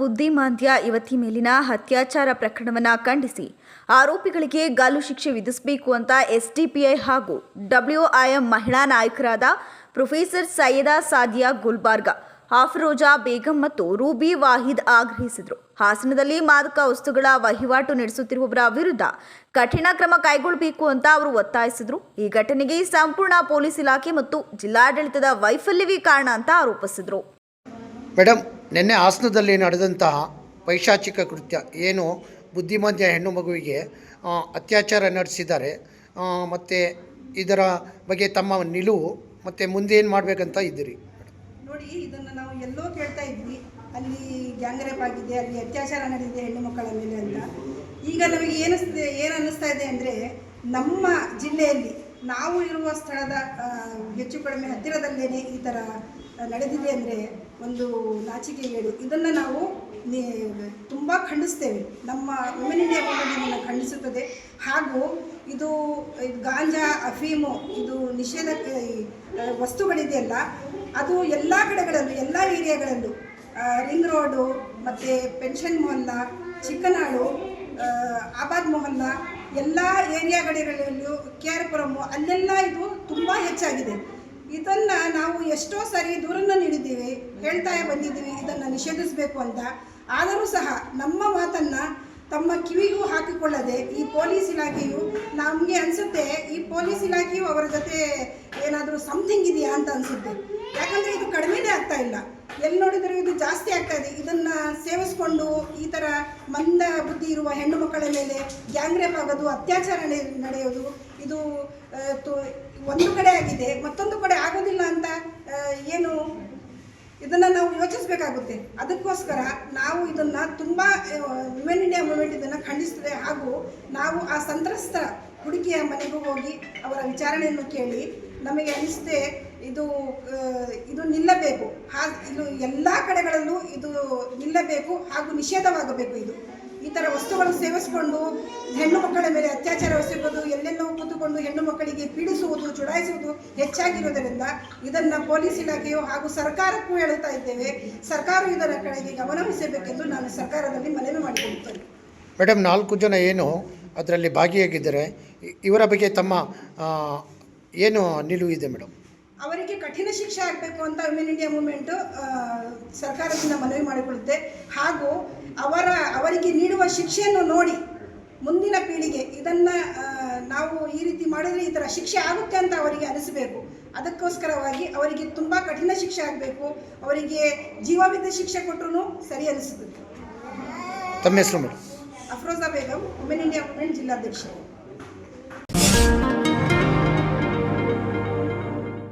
ಬುದ್ಧಿಮಾಂದ್ಯ ಯುವತಿ ಮೇಲಿನ ಅತ್ಯಾಚಾರ ಪ್ರಕರಣವನ್ನು ಖಂಡಿಸಿ. ಆರೋಪಿಗಳಿಗೆ ಗಾಲು ಶಿಕ್ಷೆ ವಿಧಿಸಬೇಕು ಅಂತ ಎಸ್ಡಿಪಿಐ ಹಾಗೂ ಡಬ್ಲ್ಯೂಐಎಂ ಮಹಿಳಾ ನಾಯಕರಾದ ಪ್ರೊಫೆಸರ್ ಸೈಯದಾ ಸಾದಿಯಾ ಗುಲ್ಬಾರ್ಗ, ಆಫ್ರೋಜಾ ಬೇಗಂ ಮತ್ತು ರೂಬಿ ವಾಹಿದ್ ಆಗ್ರಹಿಸಿದರು. ಹಾಸನದಲ್ಲಿ ಮಾದಕ ವಸ್ತುಗಳ ವಹಿವಾಟು ನಡೆಸುತ್ತಿರುವವರ ವಿರುದ್ಧ ಕಠಿಣ ಕ್ರಮ ಕೈಗೊಳ್ಳಬೇಕು ಅಂತ ಅವರು ಒತ್ತಾಯಿಸಿದರು. ಈ ಘಟನೆಗೆ ಸಂಪೂರ್ಣ ಪೊಲೀಸ್ ಇಲಾಖೆ ಮತ್ತು ಜಿಲ್ಲಾಡಳಿತದ ವೈಫಲ್ಯವೇ ಕಾರಣ ಅಂತ ಆರೋಪಿಸಿದರು. ಮೇಡಮ್ ನಿನ್ನೆ ಹಾಸನದಲ್ಲಿ ನಡೆದಂತಹ ಪೈಶಾಚಿಕ ಕೃತ್ಯ, ಏನು ಬುದ್ಧಿಮಾಂದ್ಯ ಹೆಣ್ಣು ಮಗುವಿಗೆ ಅತ್ಯಾಚಾರ ನಡೆಸಿದ್ದಾರೆ. ಮತ್ತು ಇದರ ಬಗ್ಗೆ ತಮ್ಮ ನಿಲುವು, ಮತ್ತು ಮುಂದೆ ಏನು ಮಾಡಬೇಕಂತ ಇದ್ದೀರಿ? ನೋಡಿ, ಇದನ್ನು ನಾವು ಎಲ್ಲೋ ಕೇಳ್ತಾ ಇದ್ವಿ. ಅಲ್ಲಿ ಗ್ಯಾಂಗ್ರೇಪ್ ಆಗಿದೆ, ಅಲ್ಲಿ ಅತ್ಯಾಚಾರ ನಡೆದಿದೆ ಹೆಣ್ಣು ಮಕ್ಕಳ ಮೇಲೆ ಅಂತ. ಈಗ ನಮಗೆ ಏನಿಸ್ತಿದೆ, ಏನು ಅನ್ನಿಸ್ತಾ ಇದೆ ಅಂದರೆ, ನಮ್ಮ ಜಿಲ್ಲೆಯಲ್ಲಿ ನಾವು ಇರುವ ಸ್ಥಳದ ಹೆಚ್ಚು ಕಡಿಮೆ ಹತ್ತಿರದಲ್ಲೇ ಈ ಥರ ನಡೆದಿದೆ ಅಂದರೆ ಒಂದು ನಾಚಿಕೆ ನಾಚಿಕೆಗೇಡು ಇದನ್ನು ನಾವು ತುಂಬ ಖಂಡಿಸ್ತೇವೆ. ನಮ್ಮ ವುಮೆನ್ ಇಂಡಿಯಾ ಖಂಡಿಸುತ್ತದೆ. ಹಾಗೂ ಇದು ಗಾಂಜಾ, ಅಫೀಮು, ಇದು ನಿಷೇಧ ವಸ್ತುಗಳಿದೆಯಲ್ಲ, ಅದು ಎಲ್ಲ ಕಡೆಗಳಲ್ಲೂ, ಎಲ್ಲ ಏರಿಯಾಗಳಲ್ಲೂ ರಿಂಗ್ ರೋಡು, ಮತ್ತು ಪೆನ್ಷನ್ ಮೊಹಲ್ಲ ಚಿಕ್ಕನಾಡು ಆಬಾದ್ ಮೊಹಲ್ಲ ಎಲ್ಲ ಏರಿಯಾಗಳಿರಲಿ ಕೆ ಆರ್ ಪುರಮು ಅಲ್ಲೆಲ್ಲ ಇದು ತುಂಬ ಹೆಚ್ಚಾಗಿದೆ. ಇದನ್ನು ನಾವು ಎಷ್ಟೋ ಸಾರಿ ದೂರನ್ನು ನೀಡಿದ್ದೀವಿ, ಹೇಳ್ತಾ ಬಂದಿದ್ದೀವಿ, ಇದನ್ನು ನಿಷೇಧಿಸಬೇಕು ಅಂತ. ಆದರೂ ಸಹ ನಮ್ಮ ಮಾತನ್ನು ತಮ್ಮ ಕಿವಿಗೂ ಹಾಕಿಕೊಳ್ಳದೆ ಈ ಪೊಲೀಸ್ ಇಲಾಖೆಯು ನಮಗೆ ಅನಿಸುತ್ತೆ, ಈ ಪೊಲೀಸ್ ಇಲಾಖೆಯು ಅವರ ಜೊತೆ ಏನಾದರೂ ಸಮಥಿಂಗ್ ಇದೆಯಾ ಅಂತ ಅನಿಸುತ್ತೆ. ಯಾಕಂದರೆ ಇದು ಕಡಿಮೆನೇ ಆಗ್ತಾ ಇಲ್ಲ. ಎಲ್ಲಿ ನೋಡಿದರೂ ಇದು ಜಾಸ್ತಿ ಆಗ್ತಾ ಸೇವಿಸ್ಕೊಂಡು ಈ ಥರ ಮಂದ ಬುದ್ಧಿ ಇರುವ ಹೆಣ್ಣು ಮಕ್ಕಳ ಮೇಲೆ ಗ್ಯಾಂಗ್ ರೇಪ್ ಆಗೋದು, ಅತ್ಯಾಚಾರ ನಡೆಯೋದು, ಇದು ಒಂದು ಕಡೆ ಆಗಿದೆ. ಮತ್ತೊಂದು ಕಡೆ ಆಗೋದಿಲ್ಲ ಅಂತ ಏನು ಇದನ್ನು ನಾವು ಯೋಚಿಸಬೇಕಾಗುತ್ತೆ. ಅದಕ್ಕೋಸ್ಕರ ನಾವು ಇದನ್ನು ತುಂಬ ವುಮೆನ್ ಇಂಡಿಯಾ ಮೂವ್ಮೆಂಟ್ ಇದನ್ನು ಖಂಡಿಸ್ತದೆ ಹಾಗೂ ನಾವು ಆ ಸಂತ್ರಸ್ತ ಹುಡುಗಿಯ ಮನೆಗೂ ಹೋಗಿ ಅವರ ವಿಚಾರಣೆಯನ್ನು ಕೇಳಿ ನಮಗೆ ಅನಿಸುತ್ತೆ ಇದು ಇದು ನಿಲ್ಲಬೇಕು. ಇದು ಎಲ್ಲ ಕಡೆಗಳಲ್ಲೂ ಇದು ನಿಲ್ಲಬೇಕು ಹಾಗೂ ನಿಷೇಧವಾಗಬೇಕು ಇದು. ಈ ಥರ ವಸ್ತುಗಳನ್ನು ಸೇವಿಸಿಕೊಂಡು ಹೆಣ್ಣು ಮಕ್ಕಳ ಮೇಲೆ ಅತ್ಯಾಚಾರ ಎಸಗುವುದು ಎಲ್ಲೆಲ್ಲೋ ಕೂತುಕೊಂಡು ಹೆಣ್ಣು ಮಕ್ಕಳಿಗೆ ಪೀಡಿಸುವುದು, ಚುಡಾಯಿಸುವುದು ಹೆಚ್ಚಾಗಿರುವುದರಿಂದ ಇದನ್ನು ಪೊಲೀಸ್ ಇಲಾಖೆಯು ಹಾಗೂ ಸರ್ಕಾರಕ್ಕೂ ಹೇಳುತ್ತಾ ಇದ್ದೇವೆ. ಸರ್ಕಾರ ಇದರ ಕಡೆಗೆ ಗಮನಹರಿಸಬೇಕೆಂದು ನಾನು ಸರ್ಕಾರದಲ್ಲಿ ಮನವಿ ಮಾಡಿಕೊಳ್ಳುತ್ತೇನೆ ಮೇಡಮ್ ನಾಲ್ಕು ಜನ ಏನು ಅದರಲ್ಲಿ ಭಾಗಿಯಾಗಿದ್ದಾರೆ. ಇವರ ಬಗ್ಗೆ ತಮ್ಮ ಏನು ನಿಲುವು ಇದೆ ಮೇಡಮ್ ಅವರಿಗೆ ಕಠಿಣ ಶಿಕ್ಷೆ ಆಗಬೇಕು ಅಂತ ವಿಮೆನ್ ಇಂಡಿಯಾ ಮೂಮೆಂಟು ಸರ್ಕಾರದಿಂದ ಮನವಿ ಮಾಡಿಕೊಳ್ಳುತ್ತೆ. ಹಾಗೂ ಅವರ ಅವರಿಗೆ ನೀಡುವ ಶಿಕ್ಷೆಯನ್ನು ನೋಡಿ ಮುಂದಿನ ಪೀಳಿಗೆ ಇದನ್ನು ನಾವು ಈ ರೀತಿ ಮಾಡಿದರೆ ಈ ಥರ ಶಿಕ್ಷೆ ಆಗುತ್ತೆ ಅಂತ ಅವರಿಗೆ ಅನಿಸಬೇಕು. ಅದಕ್ಕೋಸ್ಕರವಾಗಿ ಅವರಿಗೆ ತುಂಬ ಕಠಿಣ ಶಿಕ್ಷೆ ಆಗಬೇಕು. ಅವರಿಗೆ ಜೀವವಿದ್ದ ಶಿಕ್ಷೆ ಕೊಟ್ಟರು ಸರಿ ಅನಿಸುತ್ತದೆ ತಮ್ಮ ಹೆಸರು Afroza Begum women India movement ಜಿಲ್ಲಾಧ್ಯಕ್ಷರು.